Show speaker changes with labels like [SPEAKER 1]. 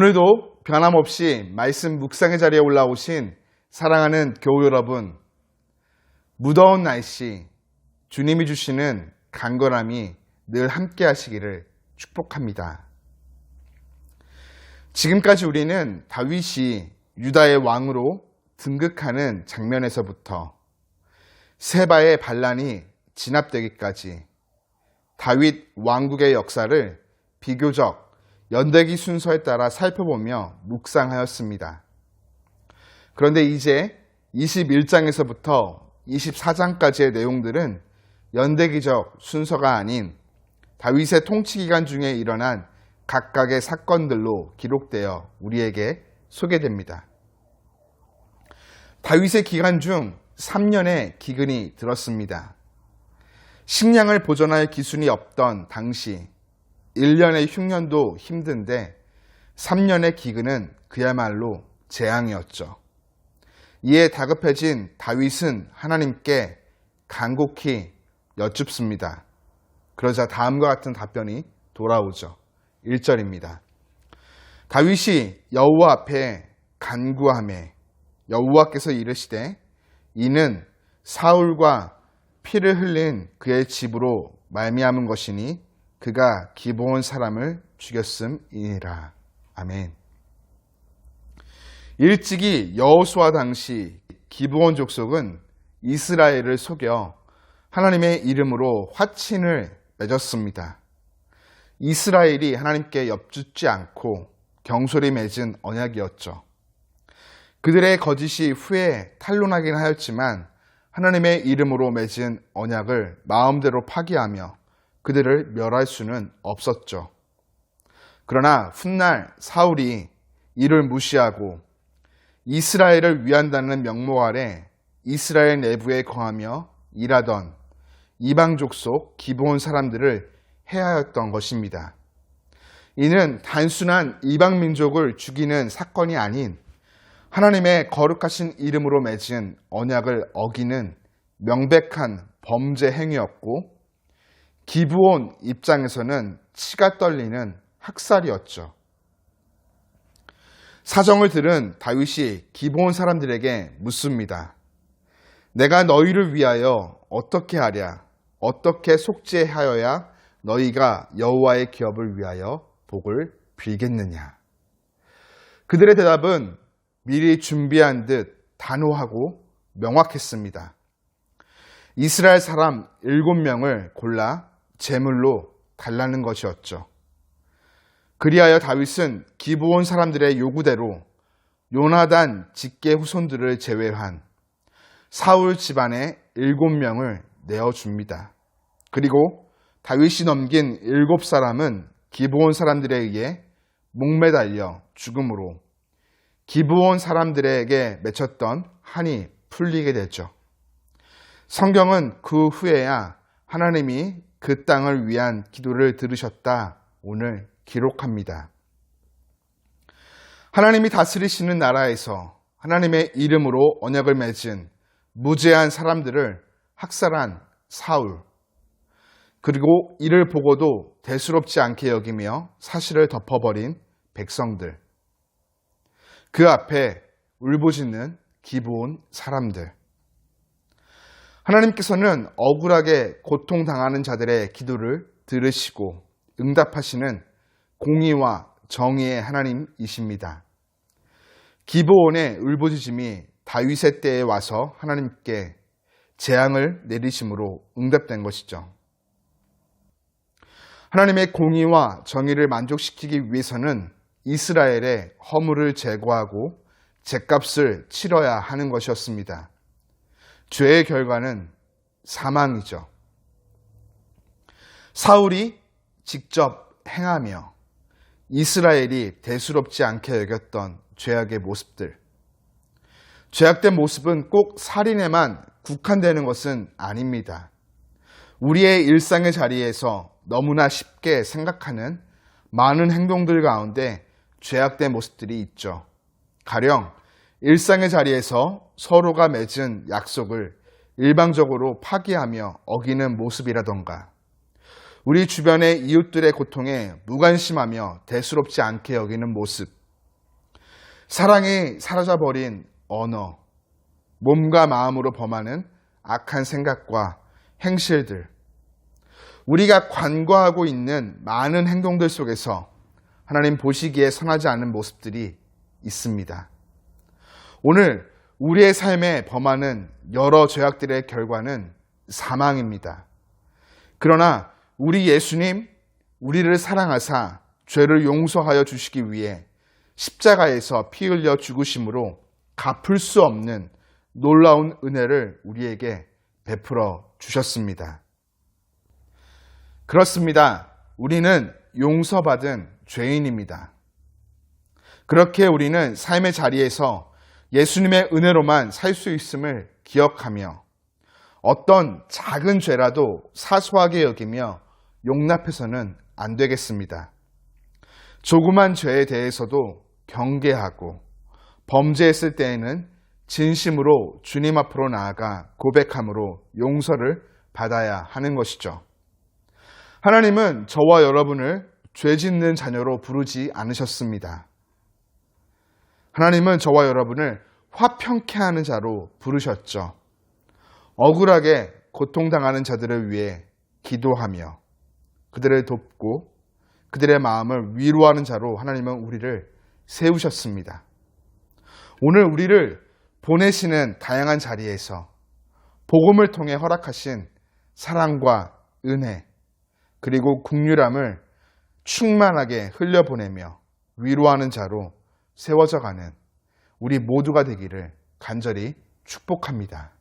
[SPEAKER 1] 오늘도 변함없이 말씀 묵상의 자리에 올라오신 사랑하는 교우 여러분, 무더운 날씨, 주님이 주시는 강건함이 늘 함께 하시기를 축복합니다. 지금까지 우리는 다윗이 유다의 왕으로 등극하는 장면에서부터 세바의 반란이 진압되기까지 다윗 왕국의 역사를 비교적 연대기 순서에 따라 살펴보며 묵상하였습니다. 그런데 이제 21장에서부터 24장까지의 내용들은 연대기적 순서가 아닌 다윗의 통치 기간 중에 일어난 각각의 사건들로 기록되어 우리에게 소개됩니다. 다윗의 기간 중 3년의 기근이 들었습니다. 식량을 보존할 기순이 없던 당시 1년의 흉년도 힘든데 3년의 기근은 그야말로 재앙이었죠. 이에 다급해진 다윗은 하나님께 간곡히 여쭙습니다. 그러자 다음과 같은 답변이 돌아오죠. 1절입니다. 다윗이 여호와 앞에 간구함에 여호와께서 이르시되 이는 사울과 피를 흘린 그의 집으로 말미암은 것이니 그가 기브온 사람을 죽였음이니라. 아멘. 일찍이 여호수아 당시 기브온 족속은 이스라엘을 속여 하나님의 이름으로 화친을 맺었습니다. 이스라엘이 하나님께 엽죽지 않고 경솔히 맺은 언약이었죠. 그들의 거짓이 후에 탄로나긴 하였지만 하나님의 이름으로 맺은 언약을 마음대로 파기하며 그들을 멸할 수는 없었죠. 그러나 훗날 사울이 이를 무시하고 이스라엘을 위한다는 명목 아래 이스라엘 내부에 거하며 일하던 이방족 속 기본 사람들을 해하였던 것입니다. 이는 단순한 이방 민족을 죽이는 사건이 아닌 하나님의 거룩하신 이름으로 맺은 언약을 어기는 명백한 범죄 행위였고 기부온 입장에서는 치가 떨리는 학살이었죠. 사정을 들은 다윗이 기부온 사람들에게 묻습니다. 내가 너희를 위하여 어떻게 하랴? 어떻게 속죄하여야 너희가 여호와의 기업을 위하여 복을 빌겠느냐? 그들의 대답은 미리 준비한 듯 단호하고 명확했습니다. 이스라엘 사람 일곱 명을 골라 제물로 달라는 것이었죠. 그리하여 다윗은 기부온 사람들의 요구대로 요나단 직계 후손들을 제외한 사울 집안의 일곱 명을 내어줍니다. 그리고 다윗이 넘긴 일곱 사람은 기부온 사람들에 의해 목매달려 죽음으로 기부온 사람들에게 맺혔던 한이 풀리게 되죠. 성경은 그 후에야 하나님이 그 땅을 위한 기도를 들으셨다 오늘 기록합니다. 하나님이 다스리시는 나라에서 하나님의 이름으로 언약을 맺은 무죄한 사람들을 학살한 사울, 그리고 이를 보고도 대수롭지 않게 여기며 사실을 덮어버린 백성들, 그 앞에 울부짖는 기부온 사람들. 하나님께서는 억울하게 고통당하는 자들의 기도를 들으시고 응답하시는 공의와 정의의 하나님이십니다. 기브온의 울부짖음이 다윗의 때에 와서 하나님께 재앙을 내리심으로 응답된 것이죠. 하나님의 공의와 정의를 만족시키기 위해서는 이스라엘의 허물을 제거하고 죄값을 치러야 하는 것이었습니다. 죄의 결과는 사망이죠. 사울이 직접 행하며 이스라엘이 대수롭지 않게 여겼던 죄악의 모습들. 죄악된 모습은 꼭 살인에만 국한되는 것은 아닙니다. 우리의 일상의 자리에서 너무나 쉽게 생각하는 많은 행동들 가운데 죄악된 모습들이 있죠. 가령 일상의 자리에서 서로가 맺은 약속을 일방적으로 파기하며 어기는 모습이라던가. 우리 주변의 이웃들의 고통에 무관심하며 대수롭지 않게 여기는 모습. 사랑이 사라져버린 언어, 몸과 마음으로 범하는 악한 생각과 행실들, 우리가 관과하고 있는 많은 행동들 속에서 하나님 보시기에 선하지 않은 모습들이 있습니다. 오늘 우리의 삶에 범하는 여러 죄악들의 결과는 사망입니다. 그러나 우리 예수님, 우리를 사랑하사 죄를 용서하여 주시기 위해 십자가에서 피 흘려 죽으심으로 갚을 수 없는 놀라운 은혜를 우리에게 베풀어 주셨습니다. 그렇습니다. 우리는 용서받은 죄인입니다. 그렇게 우리는 삶의 자리에서 예수님의 은혜로만 살 수 있음을 기억하며 어떤 작은 죄라도 사소하게 여기며 용납해서는 안 되겠습니다. 조그만 죄에 대해서도 경계하고 범죄했을 때에는 진심으로 주님 앞으로 나아가 고백함으로 용서를 받아야 하는 것이죠. 하나님은 저와 여러분을 죄 짓는 자녀로 부르지 않으셨습니다. 하나님은 저와 여러분을 화평케 하는 자로 부르셨죠. 억울하게 고통당하는 자들을 위해 기도하며 그들을 돕고 그들의 마음을 위로하는 자로 하나님은 우리를 세우셨습니다. 오늘 우리를 보내시는 다양한 자리에서 복음을 통해 허락하신 사랑과 은혜 그리고 국률함을 충만하게 흘려보내며 위로하는 자로 세워져 가는 우리 모두가 되기를 간절히 축복합니다.